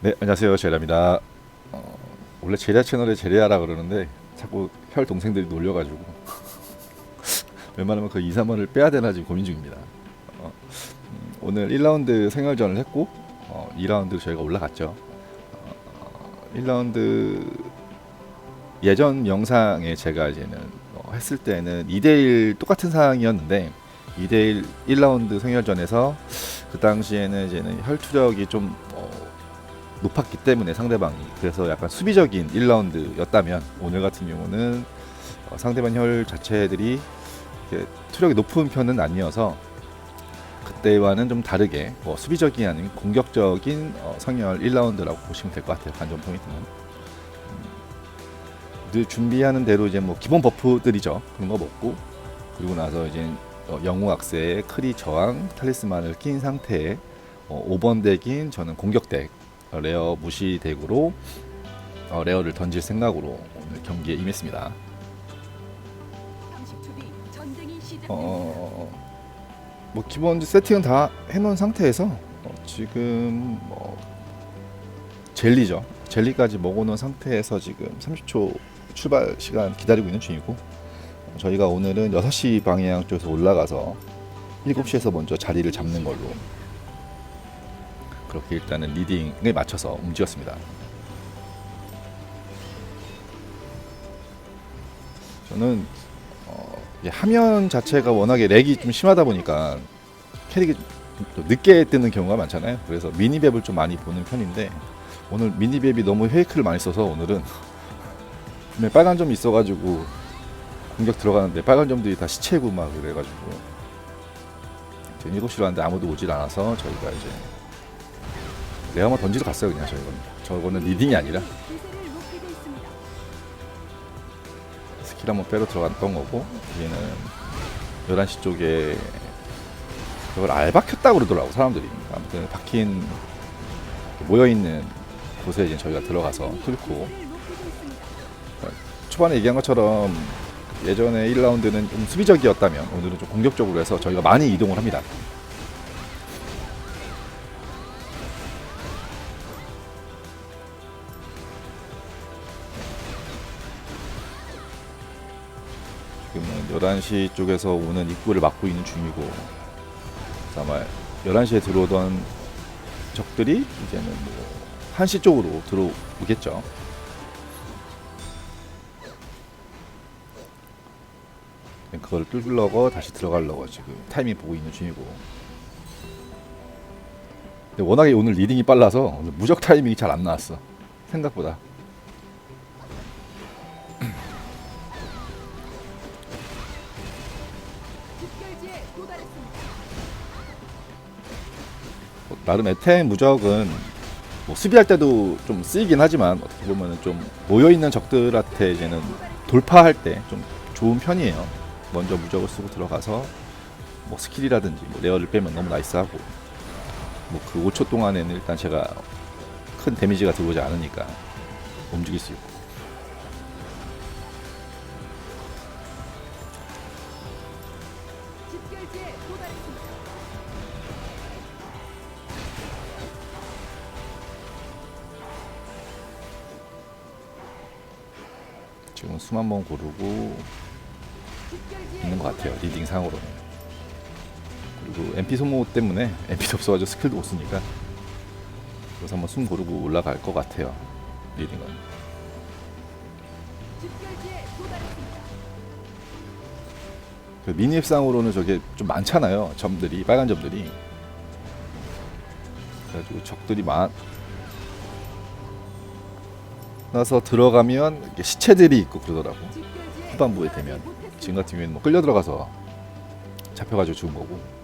네, 안녕하세요. 제리아입니다. 어, 원래 제리아 채널에 제리아라 그러는데 자꾸 혈 동생들이 놀려가지고 웬만하면 그 2, 3원을 빼야 되나 지금 고민 중입니다. 어, 음, 오늘 1라운드 생활전을 했고 어, 2라운드 저희가 올라갔죠. 어, 1라운드 예전 영상에 제가 이제는 어, 했을 때는 2대1 똑같은 상황이었는데 2대1 1라운드 생활전에서 그 당시에는 이제는 혈투력이 좀 어, 높았기 때문에 상대방이. 그래서 약간 수비적인 1라운드였다면 오늘 같은 경우는 어, 상대방 혈 자체들이 투력이 높은 편은 아니어서 그때와는 좀 다르게 뭐 수비적이 아닌 공격적인 어, 성열 1라운드라고 보시면 될 것 같아요. 관전 포인트는. 음, 늘 준비하는 대로 이제 뭐 기본 버프들이죠. 그런 거 먹고. 그리고 나서 이제 어, 영웅 악세에 크리 저항 탈리스만을 낀 상태에 어, 5번 덱인 저는 공격 덱 어, 레어 무시 덱으로 어, 레어를 던질 생각으로 오늘 경기에 임했습니다. 어, 뭐 기본 세팅은 다 해놓은 상태에서 어, 지금 뭐 젤리죠. 젤리까지 먹어놓은 상태에서 지금 30초 출발 시간 기다리고 있는 중이고 어, 저희가 오늘은 6시 방향 쪽에서 올라가서 7시에서 먼저 자리를 잡는 걸로 그렇게 일단은 리딩에 맞춰서 움직였습니다. 저는 어, 화면 자체가 워낙에 렉이 좀 심하다 보니까 캐릭이 좀 늦게 뜨는 경우가 많잖아요. 그래서 미니맵을 좀 많이 보는 편인데 오늘 미니맵이 너무 페이크를 많이 써서 오늘은 빨간 점이 있어가지고 공격 들어가는데 빨간 점들이 다 시체고 막 그래가지고 지금 7시로 왔는데 아무도 오질 않아서 저희가 이제 레어만 던지러 갔어요 그냥 저희는. 저거는 리딩이 아니라. 스킬 한번 빼러 들어갔던 거고 얘는 11시 쪽에 그걸 알바 켰다고 그러더라고 사람들이. 아무튼 박힌 모여있는 곳에 이제 저희가 들어가서 뚫고. 초반에 얘기한 것처럼 예전에 1라운드는 좀 수비적이었다면 오늘은 좀 공격적으로 해서 저희가 많이 이동을 합니다 11시 쪽에서 오는 입구를 막고 있는 중이고 아마 11시에 들어오던 적들이 이제는 뭐 1시 쪽으로 들어오겠죠. 그걸 뚫으려고 다시 들어가려고 지금 타이밍 보고 있는 중이고. 근데 워낙에 오늘 리딩이 빨라서 오늘 무적 타이밍이 잘 안 나왔어. 생각보다 뭐 나름 에템 무적은 뭐 수비할 때도 좀 쓰이긴 하지만 어떻게 보면은 좀 모여 있는 적들한테 이제는 돌파할 때 좀 좋은 편이에요. 먼저 무적을 쓰고 들어가서 뭐 스킬이라든지 뭐 레어를 빼면 너무 나이스하고 뭐 그 5초 동안에는 일단 제가 큰 데미지가 들어오지 않으니까 움직일 수 있고 지금 숨한번 고르고 있는 것 같아요 리딩 상으로는. 그리고 MP 소모 때문에 MP도 없어가지고 스킬도 못 쓰니까 그래서 한번 숨 고르고 올라갈 것 같아요 리딩은. 그 미니앱상으로는 저게 좀 많잖아요 점들이 빨간 점들이. 그래가지고 적들이 많 나서 들어가면 이렇게 시체들이 있고 그러더라고. 후반부에 되면. 지금 같은 경우에는 뭐 끌려 들어가서 잡혀가지고 죽은 거고.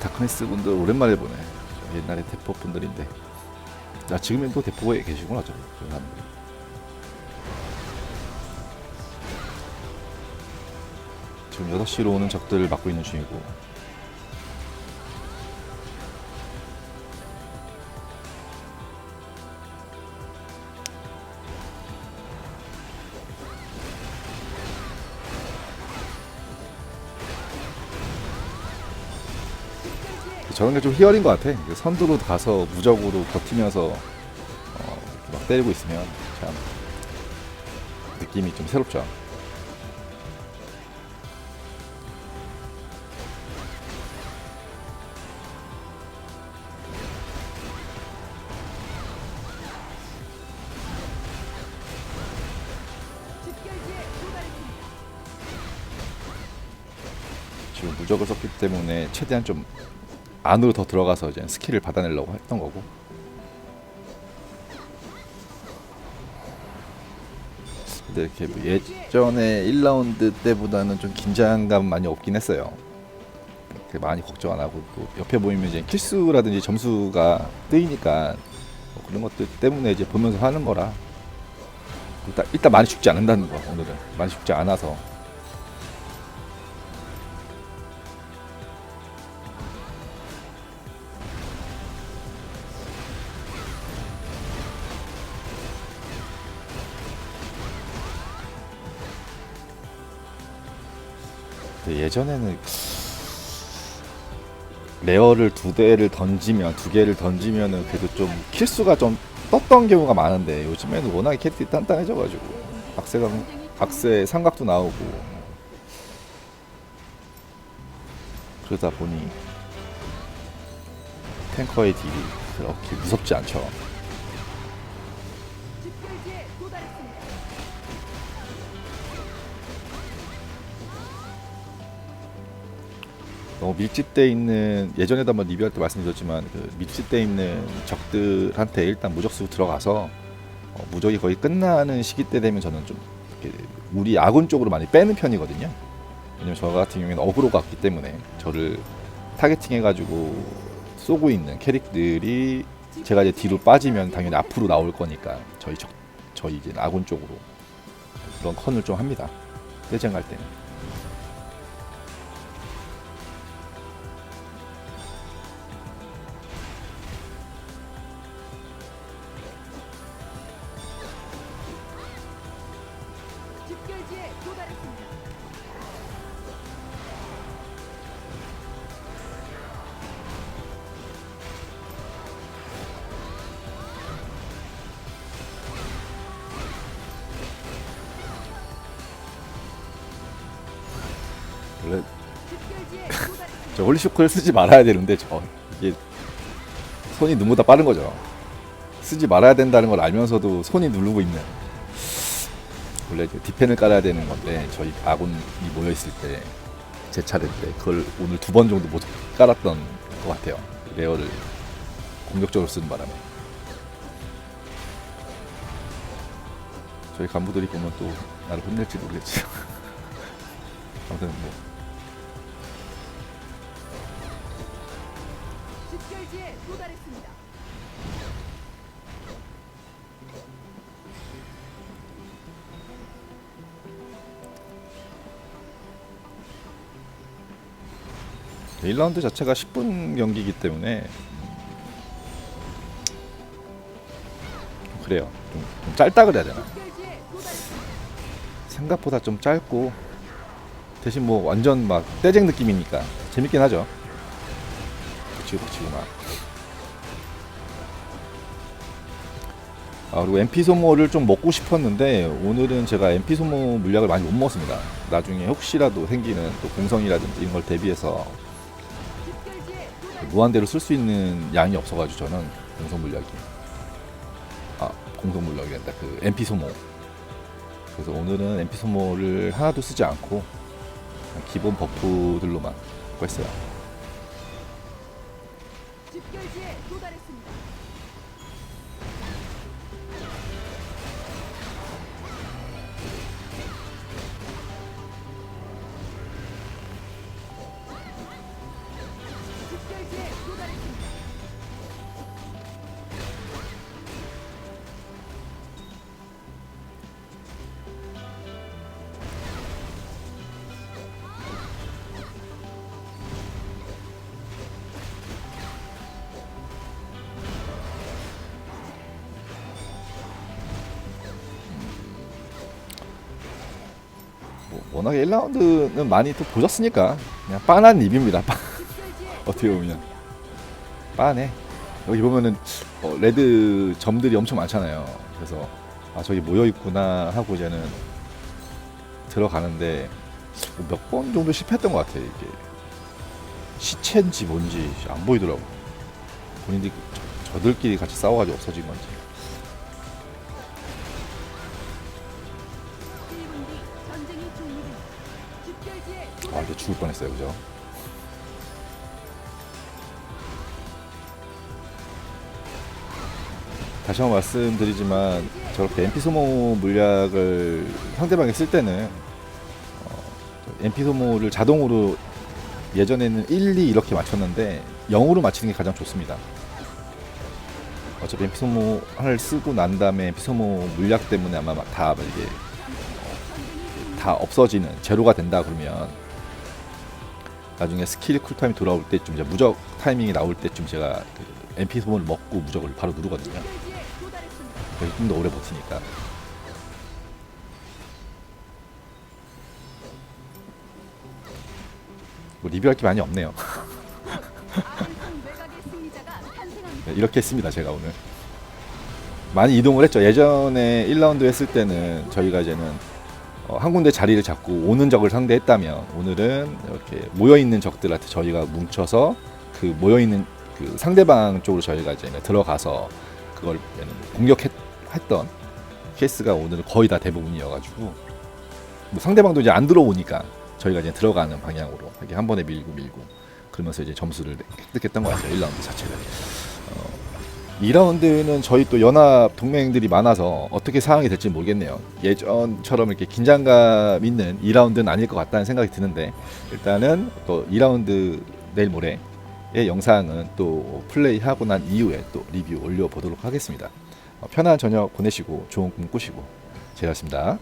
다크네스 분들 오랜만에 보네 옛날에 대포 분들인데. 나 지금은 또 대포에 계시구나 저 사람들이. 지금 6시로 오는 적들을 막고 있는 중이고 저런 게 좀 희열인 것 같아. 그 선두로 가서 무적으로 버티면서 어, 막 때리고 있으면 참 느낌이 좀 새롭죠. 무적을 썼기 때문에 최대한 좀 안으로 더 들어가서 이제 스킬을 받아내려고 했던 거고. 근데 이렇게 뭐 예전에 1라운드 때보다는 좀 긴장감 많이 없긴 했어요. 많이 걱정 안 하고 또 옆에 보이면 이제 킬수라든지 점수가 뜨이니까 뭐 그런 것들 때문에 이제 보면서 하는 거라 일단, 일단 많이 죽지 않는다는 거 오늘은 많이 죽지 않아서 근데 예전에는 레어를 두 대를 던지면 두 개를 던지면은 그래도 좀 킬수가 좀 떴던 경우가 많은데 요즘에는 워낙에 캐릭이 단단해져가지고 박세가 박세 삼각도 나오고 그러다 보니 탱커의 딜이 그렇게 무섭지 않죠. 너무 밀집돼 있는 예전에도 한번 리뷰할 때 말씀드렸지만 그 밀집돼 있는 적들한테 일단 무적수 들어가서 어, 무적이 거의 끝나는 시기 때 되면 저는 좀 이렇게 우리 아군 쪽으로 많이 빼는 편이거든요. 왜냐면 저 같은 경우에는 어그로가 없기 때문에 저를 타겟팅해가지고 쏘고 있는 캐릭들이 제가 이제 뒤로 빠지면 당연히 앞으로 나올 거니까 저희 적 저희 이제 아군 쪽으로 그런 컨을 좀 합니다. 떼쟁 갈 때는. 저 홀리쇼크를 쓰지 말아야 되는데 저 이게 손이 눈보다 빠른 거죠. 쓰지 말아야 된다는 걸 알면서도 손이 누르고 있는. 원래 디펜을 깔아야 되는 건데 저희 아군이 모여 있을 때 제 차례 때 그걸 오늘 두 번 정도 못 깔았던 것 같아요. 레어를 공격적으로 쓰는 바람에. 저희 간부들이 보면 또 나를 혼낼지 모르겠지. 아무튼 뭐 도달했습니다. 네, 1라운드 자체가 10분 경기이기 때문에 좀 그래요. 좀, 좀 짧다 그래야 되나? 생각보다 좀 짧고 대신 뭐 완전 막 떼쟁 느낌이니까 재밌긴 하죠. 붙이고 붙이고 막. 아 그리고 MP 소모를 좀 먹고 싶었는데 오늘은 제가 MP 소모 물약을 많이 못 먹었습니다. 나중에 혹시라도 생기는 또 공성이라든지 이런 걸 대비해서. 무한대로 쓸 수 있는 양이 없어가지고 저는 공성 물약이 아 공성 물약이 된다 그 MP 소모 그래서 오늘은 MP 소모를 하나도 쓰지 않고 기본 버프들로만 했어요. 집결지에 도달했습니다. 워낙에 1라운드는 많이 또 보셨으니까 그냥 빤한 입입니다. 어떻게 보면 빠네. 여기 보면은 어, 레드 점들이 엄청 많잖아요. 그래서 아 저기 모여 있구나 하고 이제는 들어가는데 몇 번 정도 실패했던 것 같아 이게 시체인지 뭔지 안 보이더라고. 본인들이 저, 저들끼리 같이 싸워가지고 없어진 건지. 이제 죽을 뻔했어요, 그죠? 다시 한번 말씀드리지만 저렇게 MP 소모 물약을 상대방이 쓸 때는 어, MP 소모를 자동으로 예전에는 1, 2 이렇게 맞췄는데 0으로 맞추는 게 가장 좋습니다. 어차피 MP 소모를 쓰고 난 다음에 MP 소모 물약 때문에 아마 막다 이게 다 없어지는 제로가 된다 그러면 나중에 스킬 쿨타임이 돌아올 때쯤 이제 무적 타이밍이 나올 때쯤 제가 그 MP 소모를 먹고 무적을 바로 누르거든요. 그래서 좀 더 오래 버티니까. 뭐 리뷰할 게 많이 없네요. 네, 이렇게 했습니다 제가 오늘. 많이 이동을 했죠. 예전에 1라운드 했을 때는 저희가 이제는 어, 한 군데 자리를 잡고 오는 적을 상대했다면 오늘은 이렇게 모여 있는 적들한테 저희가 뭉쳐서 그 모여 있는 그 상대방 쪽으로 저희가 이제 들어가서 그걸 공격했던 케이스가 오늘 거의 다 대부분이어가지고 뭐 상대방도 이제 안 들어오니까 저희가 이제 들어가는 방향으로 이렇게 한 번에 밀고 밀고 그러면서 이제 점수를 획득했던 것 같아요 1라운드 자체를. 2라운드는 저희 또 연합 동맹들이 많아서 어떻게 상황이 될지 모르겠네요. 예전처럼 이렇게 긴장감 있는 2라운드는 아닐 것 같다는 생각이 드는데 일단은 또 2라운드 내일 모레의 영상은 또 플레이하고 난 이후에 또 리뷰 올려보도록 하겠습니다. 어, 편한 저녁 보내시고 좋은 꿈 꾸시고 제가였습니다.